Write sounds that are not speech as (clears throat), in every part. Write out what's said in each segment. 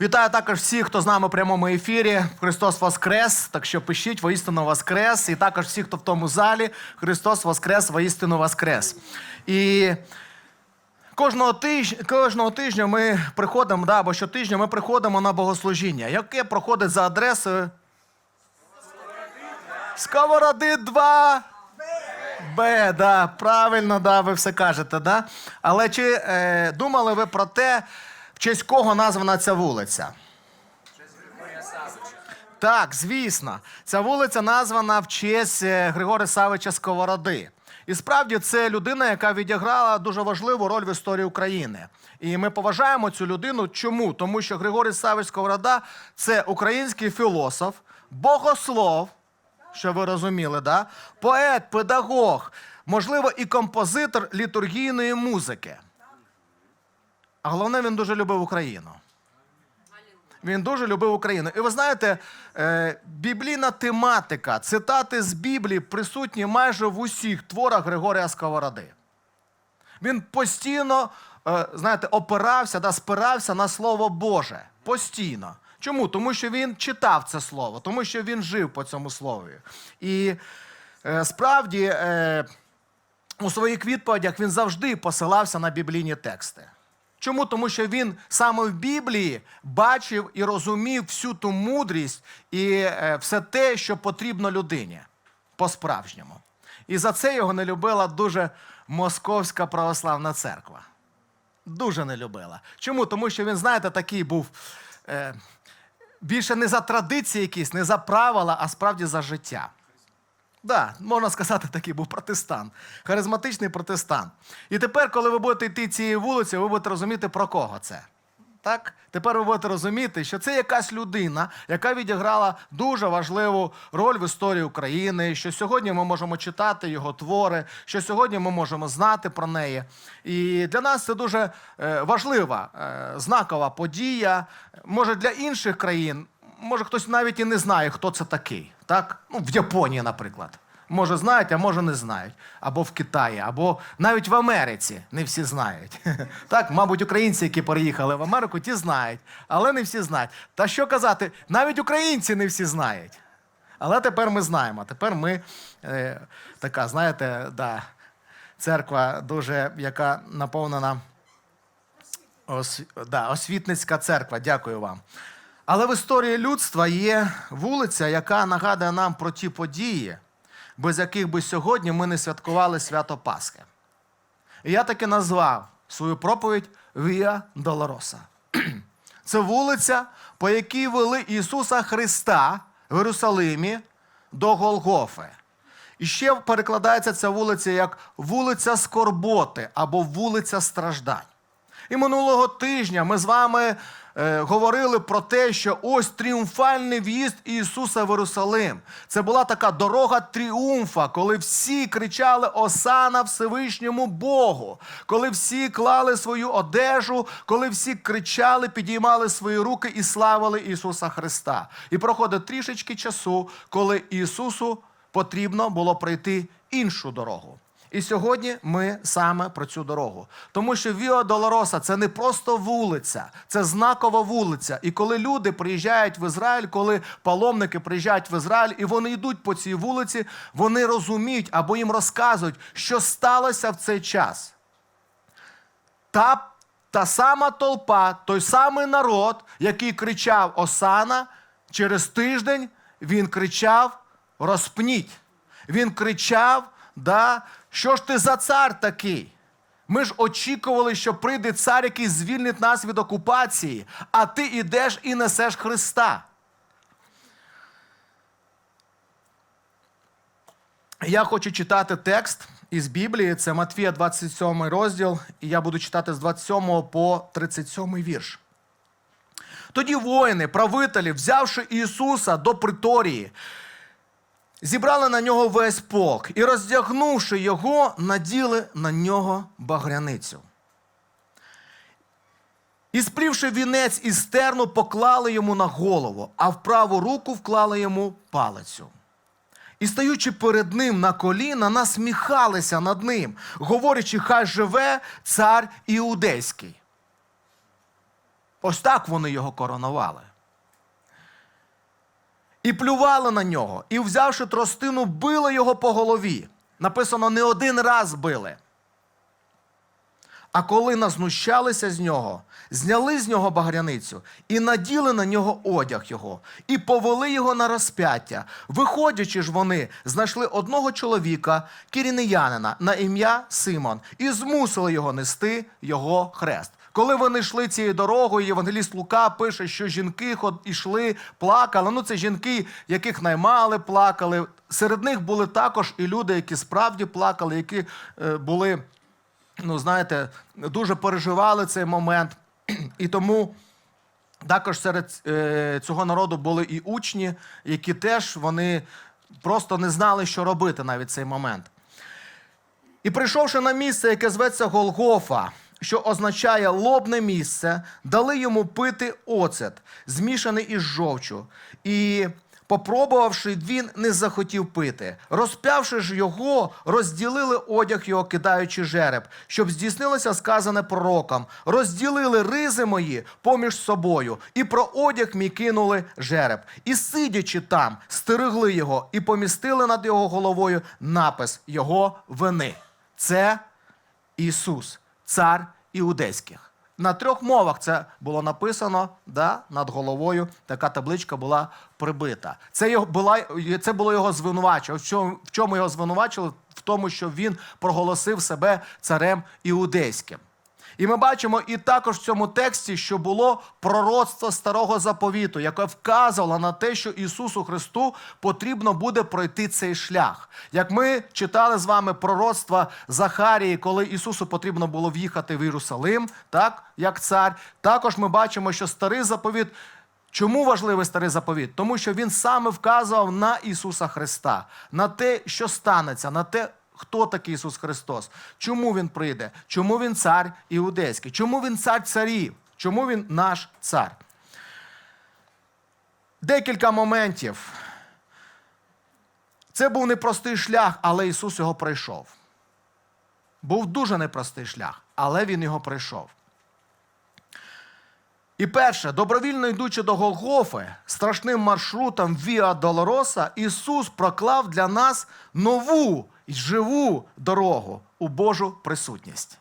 Вітаю також всіх, хто з нами в прямому ефірі. Христос Воскрес. Так що пишіть воістину Воскрес. І також всі, хто в тому залі, Христос Воскрес, воістину Воскрес. І кожного тижня, кожного тижня ми приходимо, да, або щотижня ми приходимо на богослужіння, яке проходить за адресою Сковороди 2. Б, да, правильно, да, ви все кажете, да? Але чи е, думали ви про те, в честь кого названа ця вулиця? Так, звісно. Ця вулиця названа в честь е, Григорія Савича Сковороди. І справді це людина, яка відіграла дуже важливу роль в історії України. І ми поважаємо цю людину. Чому? Тому що Григорій Савич Сковорода це український філософ, богослов, що ви розуміли, да? поет, педагог, можливо, і композитор літургійної музики. А головне, він дуже любив Україну. Він дуже любив Україну. І ви знаєте, е, біблійна тематика, цитати з Біблії присутні майже в усіх творах Григорія Сковороди. Він постійно, е, знаєте, опирався, да, спирався на Слово Боже. Постійно. Чому? Тому що він читав це слово, тому що він жив по цьому слові. І е, справді е, у своїх відповідях він завжди посилався на біблійні тексти. Чому? Тому що він саме в Біблії бачив і розумів всю ту мудрість і е, все те, що потрібно людині по-справжньому. І за це його не любила дуже Московська православна церква. Дуже не любила. Чому? Тому що він, знаєте, такий був більше не за традиції якісь, не за правила, а справді за життя. Да, можна сказати, такий був протестант, харизматичний протестант. І тепер, коли ви будете йти цією вулицею, ви будете розуміти, про кого це. Так? Тепер ви будете розуміти, що це якась людина, яка відіграла дуже важливу роль в історії України, що сьогодні ми можемо читати його твори, що сьогодні ми можемо знати про неї. І для нас це дуже е, важлива, е, знакова подія. Може, для інших країн може хтось навіть і не знає, хто це такий. Так? Ну, в Японії, наприклад. Може, знають, а може не знають. Або в Китаї, або навіть в Америці не всі знають. (laughs) Так, мабуть, українці, які переїхали в Америку, ті знають, але не всі знають. Та що казати, навіть українці не всі знають. Але тепер ми знаємо. Тепер ми е, така, знаєте, да, церква дуже, яка наповнена ос, да, освітницька церква. Дякую вам. Але в історії людства є вулиця, яка нагадує нам про ті події, без яких би сьогодні ми не святкували свято Пасхи. І я таки назвав свою проповідь Віа Долороса. (clears throat) Це вулиця, по якій вели Ісуса Христа в Єрусалимі до Голгофи. І ще перекладається ця вулиця як вулиця Скорботи або вулиця страждань. І минулого тижня ми з вами говорили про те, що ось тріумфальний в'їзд Ісуса в Єрусалим. Це була така дорога тріумфа, коли всі кричали Осана Всевишньому Богу, коли всі клали свою одежу, коли всі кричали, підіймали свої руки і славили Ісуса Христа. І проходить трішечки часу, коли Ісусу потрібно було пройти іншу дорогу. І сьогодні ми саме про цю дорогу. Тому що Віо Долороса це не просто вулиця, це знакова вулиця. І коли люди приїжджають в Ізраїль, коли паломники приїжджають в Ізраїль і вони йдуть по цій вулиці, вони розуміють або їм розказують, що сталося в цей час. Та, та сама толпа, той самий народ, який кричав Осана, через тиждень він кричав Розпніть. Він кричав, да, що ж ти за цар такий? Ми ж очікували, що прийде цар, який звільнить нас від окупації, а ти йдеш і несеш Христа. Я хочу читати текст із Біблії, це Матвія 27 розділ, і я буду читати з 27 по 37 вірш. Тоді воїни, правителі, взявши Ісуса до приторії, зібрали на нього весь полк і, роздягнувши його, наділи на нього багряницю. І сплівши вінець із терну, поклали йому на голову, а в праву руку вклали йому палицю. І стаючи перед ним на коліна, насміхалися над ним, говорячи, хай живе цар іудейський. Ось так вони його коронували. І плювали на нього, і, взявши тростину, били його по голові. Написано, не один раз били. А коли назнущалися з нього, зняли з нього багряницю і наділи на нього одяг його, і повели його на розп'яття. Виходячи ж вони, знайшли одного чоловіка, кірінеянина, на ім'я Симон, і змусили його нести його хрест. Коли вони йшли цією дорогою, Євангеліст Лука пише, що жінки ішли, плакали. Ну, це жінки, яких наймали, плакали. Серед них були також і люди, які справді плакали, які е, були ну, знаєте, дуже переживали цей момент. І тому також серед е, цього народу були і учні, які теж вони просто не знали, що робити навіть цей момент. І прийшовши на місце, яке зветься Голгофа, що означає лобне місце, дали йому пити оцет, змішаний із жовчу. І, попробувавши, він не захотів пити. Розп'явши ж його, розділили одяг його, кидаючи жереб, щоб здійснилося сказане пророком. Розділили ризи мої поміж собою, і про одяг мій кинули жереб. І сидячи там, стерегли його і помістили над його головою напис його вини. Це Ісус, цар іудейських. На трьох мовах це було написано, да, над головою така табличка була прибита. Це, його, була, це було його звинувачення. В чому, в чому його звинувачили? В тому, що він проголосив себе царем іудейським. І ми бачимо і також в цьому тексті, що було пророцтво старого заповіту, яке вказувало на те, що Ісусу Христу потрібно буде пройти цей шлях. Як ми читали з вами пророцтва Захарії, коли Ісусу потрібно було в'їхати в Єрусалим, так як цар, також ми бачимо, що старий заповіт. Чому важливий старий заповіт? Тому що він саме вказував на Ісуса Христа, на те, що станеться, на те, хто такий Ісус Христос, чому Він прийде, чому Він цар іудейський, чому Він цар царів, чому Він наш цар. Декілька моментів. Це був непростий шлях, але Ісус його пройшов. Був дуже непростий шлях, але Він його пройшов. І перше, добровільно йдучи до Голгофи, страшним маршрутом Віа Долороса, Ісус проклав для нас нову живу дорогу у Божу присутність.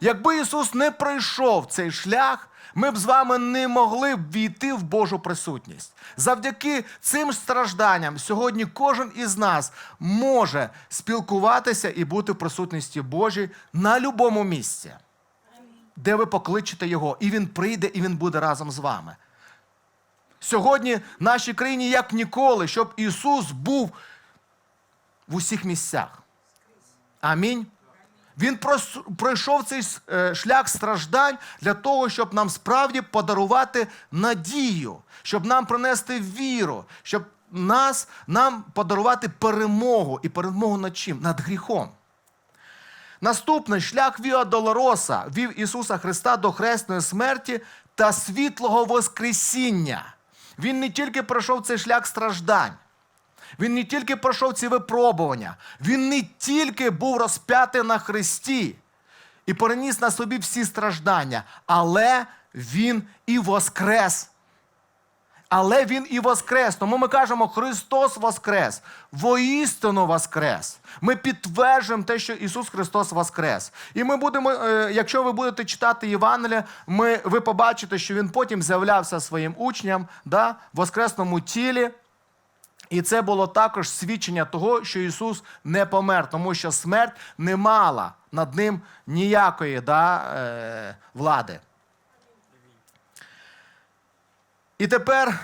Якби Ісус не пройшов цей шлях, ми б з вами не могли б війти в Божу присутність. Завдяки цим стражданням сьогодні кожен із нас може спілкуватися і бути в присутності Божій на будь-якому місці де ви покличете його, і він прийде, і він буде разом з вами. Сьогодні в нашій країні як ніколи, щоб Ісус був в усіх місцях. Амінь. Він пройшов цей е, шлях страждань для того, щоб нам справді подарувати надію, щоб нам принести віру, щоб нас, нам подарувати перемогу і перемогу над чим? Над гріхом. Наступний шлях Віа Долороса вів Ісуса Христа до хресної смерті та світлого Воскресіння. Він не тільки пройшов цей шлях страждань, він не тільки пройшов ці випробування, він не тільки був розп'ятий на Христі і переніс на собі всі страждання, але Він і воскрес. Але Він і воскрес. Тому ми кажемо, Христос воскрес, воістину воскрес. Ми підтверджуємо те, що Ісус Христос воскрес. І ми будемо, е, якщо ви будете читати Євангелія, ми, ви побачите, що Він потім з'являвся своїм учням да, в воскресному тілі. І це було також свідчення того, що Ісус не помер, тому що смерть не мала над ним ніякої да, е, влади. І тепер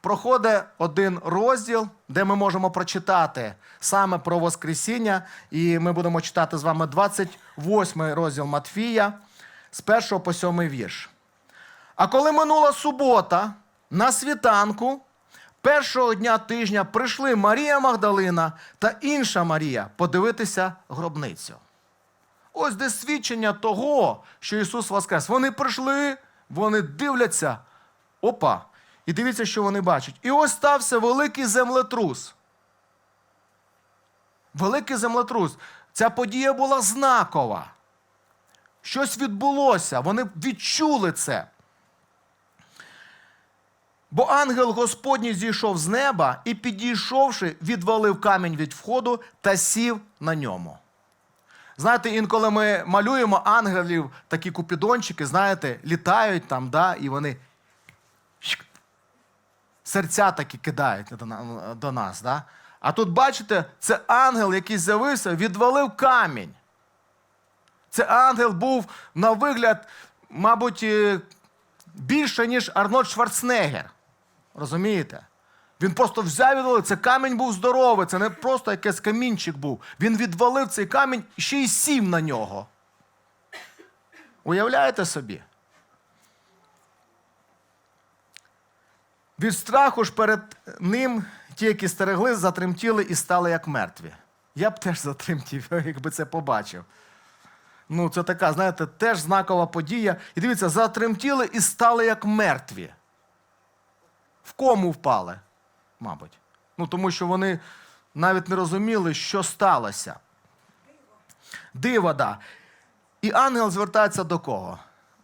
проходить один розділ, де ми можемо прочитати саме про Воскресіння. І ми будемо читати з вами 28 розділ Матфія з 1 по 7 вірш. А коли минула субота, на світанку першого дня тижня прийшли Марія Магдалина та інша Марія подивитися гробницю. Ось де свідчення того, що Ісус Воскрес. Вони прийшли, вони дивляться. Опа. І дивіться, що вони бачать. І ось стався великий землетрус. Великий землетрус. Ця подія була знакова. Щось відбулося. Вони відчули це. Бо ангел Господній зійшов з неба і, підійшовши, відвалив камінь від входу та сів на ньому. Знаєте, інколи ми малюємо ангелів, такі купідончики, знаєте, літають там, да, і вони серця такі кидають до, нас. Да? А тут, бачите, це ангел, який з'явився, відвалив камінь. Це ангел був на вигляд, мабуть, е, більше, ніж Арнольд Шварценеггер. Розумієте? Він просто взяв відвалив. Це камінь був здоровий, це не просто якийсь камінчик був. Він відвалив цей камінь і ще й сів на нього. Уявляєте собі? Від страху ж перед ним ті, які стерегли, затремтіли і стали як мертві. Я б теж затремтів, (laughs) якби це побачив. Ну, це така, знаєте, теж знакова подія. І дивіться, затремтіли і стали як мертві. В кому впали, мабуть. Ну, тому що вони навіть не розуміли, що сталося. Диво, да. І ангел звертається до кого?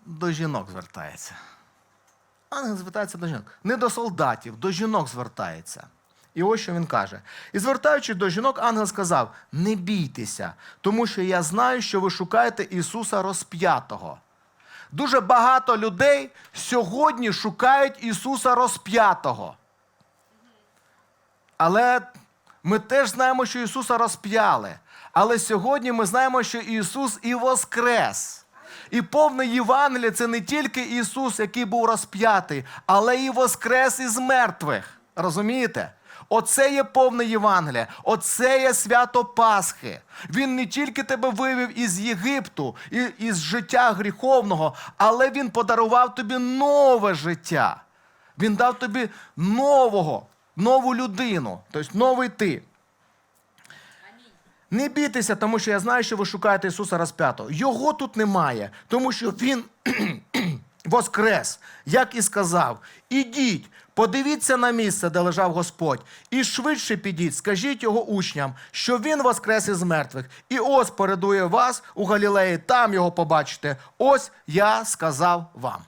До жінок звертається. Ангел звертається до жінок. Не до солдатів, до жінок звертається. І ось що він каже. І звертаючись до жінок, ангел сказав: Не бійтеся, тому що я знаю, що ви шукаєте Ісуса розп'ятого. Дуже багато людей сьогодні шукають Ісуса розп'ятого. Але ми теж знаємо, що Ісуса розп'яли. Але сьогодні ми знаємо, що Ісус і воскрес. І повне Євангеліє це не тільки Ісус, який був розп'ятий, але і воскрес із мертвих. Розумієте? Оце є повне Євангеліє, оце є свято Пасхи. Він не тільки тебе вивів із Єгипту, із життя гріховного, але Він подарував тобі нове життя. Він дав тобі нового, нову людину, тобто новий ти. Не бійтеся, тому що я знаю, що ви шукаєте Ісуса розп'ятого. Його тут немає, тому що Він (clears throat) воскрес, як і сказав. Ідіть, подивіться на місце, де лежав Господь, і швидше підіть, скажіть його учням, що Він воскрес із мертвих. І ось передує вас у Галілеї, там його побачите. Ось я сказав вам.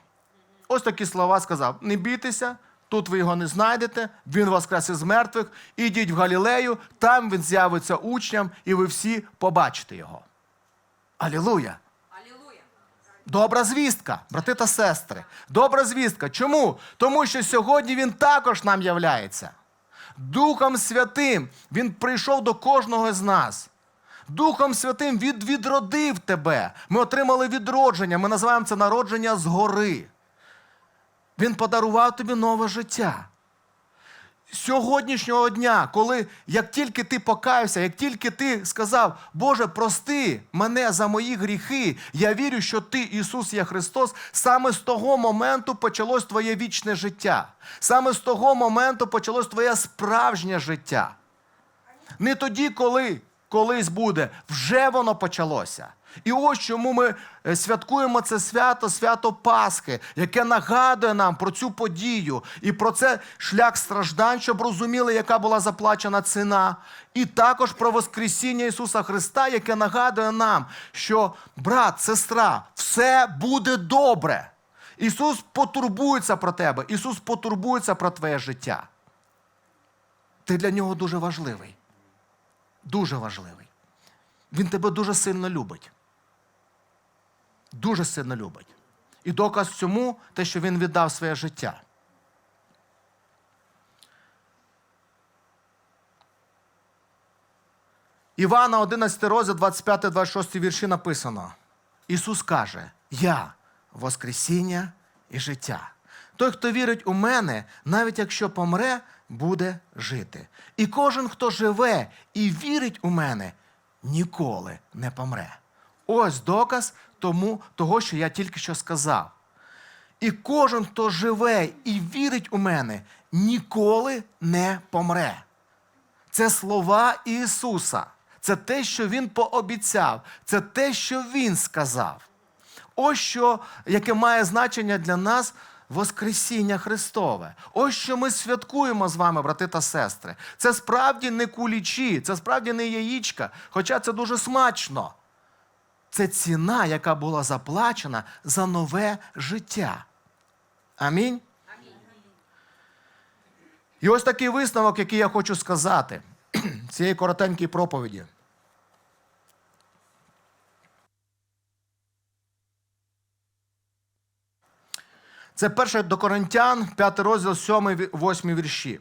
Ось такі слова сказав: не бійтеся, тут ви його не знайдете, він воскрес із мертвих, ідіть в Галілею, там він з'явиться учням, і ви всі побачите його. Алілуя! Добра звістка, брати та сестри. Добра звістка. Чому? Тому що сьогодні він також нам являється. Духом Святим він прийшов до кожного з нас. Духом Святим він відродив тебе. Ми отримали відродження. Ми називаємо це народження згори. Він подарував тобі нове життя. Сьогоднішнього дня, коли як тільки ти покаявся, як тільки ти сказав, Боже, прости мене за мої гріхи, я вірю, що ти, Ісус є Христос, саме з того моменту почалось твоє вічне життя. Саме з того моменту почалось твоє справжнє життя. Не тоді, коли колись буде, вже воно почалося. І ось чому ми е, святкуємо це свято, свято Пасхи, яке нагадує нам про цю подію і про це шлях страждань, щоб розуміли, яка була заплачена ціна. І також про Воскресіння Ісуса Христа, яке нагадує нам, що брат, сестра, все буде добре. Ісус потурбується про тебе, Ісус потурбується про твоє життя. Ти для нього дуже важливий. Дуже важливий. Він тебе дуже сильно любить. Дуже сильно любить. І доказ цьому те, що він віддав своє життя. Івана 11 розділ, 25-26 вірші написано. Ісус каже: Я Воскресіння і життя. Той, хто вірить у мене, навіть якщо помре, буде жити. І кожен, хто живе і вірить у мене, ніколи не помре. Ось доказ тому, того, що я тільки що сказав. І кожен, хто живе і вірить у мене, ніколи не помре. Це слова Ісуса. Це те, що Він пообіцяв, це те, що Він сказав. Ось що, яке має значення для нас Воскресіння Христове. Ось що ми святкуємо з вами, брати та сестри. Це справді не кулічі, це справді не яєчка, хоча це дуже смачно. Це ціна, яка була заплачена за нове життя. Амінь. І ось такий висновок, який я хочу сказати (clears throat) цієї коротенької проповіді. Це перше до Коринтян, 5 розділ, 7, 8 вірші.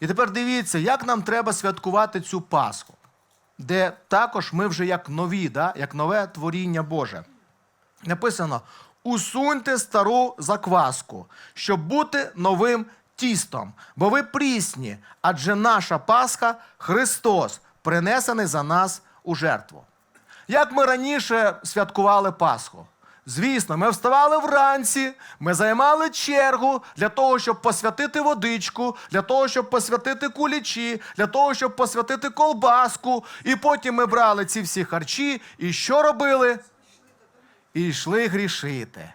І тепер дивіться, як нам треба святкувати цю Пасху, де також ми вже як нові, да? як нове творіння Боже. Написано: усуньте стару закваску, щоб бути новим тістом, бо ви прісні, адже наша Пасха Христос, принесений за нас у жертву. Як ми раніше святкували Пасху? Звісно, ми вставали вранці, ми займали чергу для того, щоб посвятити водичку, для того, щоб посвятити кулічі, для того, щоб посвятити колбаску. І потім ми брали ці всі харчі і що робили? І йшли грішити.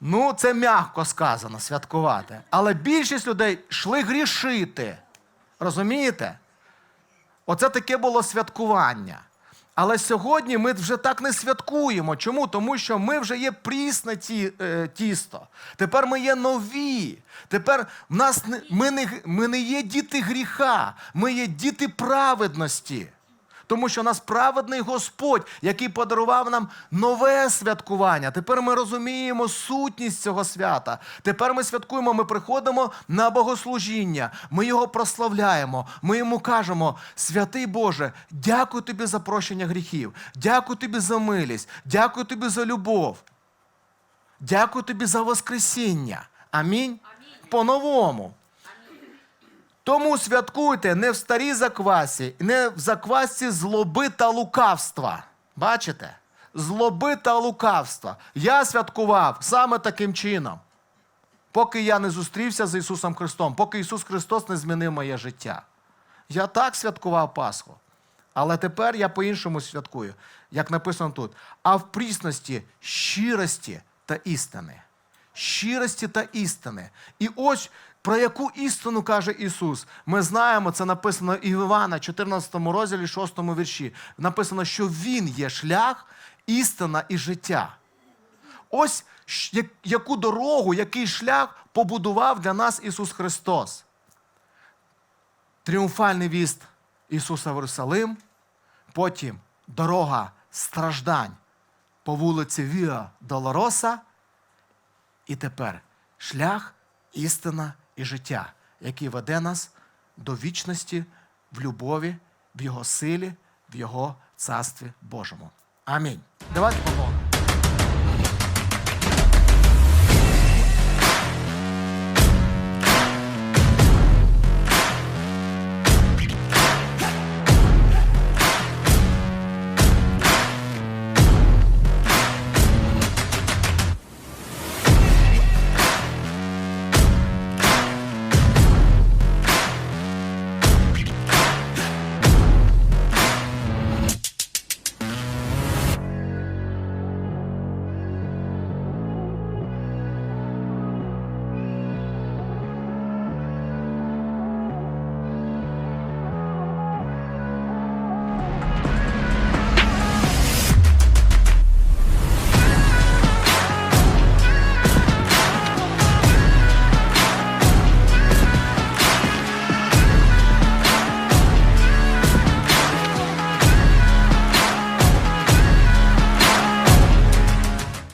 Ну, це м'яко сказано святкувати. Але більшість людей йшли грішити. Розумієте? Оце таке було святкування. Але сьогодні ми вже так не святкуємо. Чому? Тому що ми вже є прісне ті, е, тісто. Тепер ми є нові. Тепер в нас ми, не, ми не є діти гріха, ми є діти праведності. Тому що нас праведний Господь, який подарував нам нове святкування. Тепер ми розуміємо сутність цього свята. Тепер ми святкуємо, ми приходимо на богослужіння, ми його прославляємо. Ми йому кажемо: святий Боже, дякую тобі за прощення гріхів, дякую тобі за милість, дякую тобі за любов. Дякую тобі за Воскресіння. Амінь. По-новому. Тому святкуйте не в старій заквасі, не в заквасці злоби та лукавства. Бачите? Злоби та лукавства. Я святкував саме таким чином, поки я не зустрівся з Ісусом Христом, поки Ісус Христос не змінив моє життя. Я так святкував Пасху. Але тепер я по-іншому святкую, як написано тут. А в прісності щирості та істини. Щирості та істини. І ось про яку істину каже Ісус. Ми знаємо, це написано і в Івана, 14 розділі, 6 вірші. Написано, що Він є шлях, істина і життя. Ось яку дорогу, який шлях побудував для нас Ісус Христос. Тріумфальний віст Ісуса в Єрусалим, потім дорога страждань по вулиці Віа Долороса, і тепер шлях, істина і життя, який веде нас до вічності в любові, в Його силі, в Його царстві Божому. Амінь. Давайте помолимо.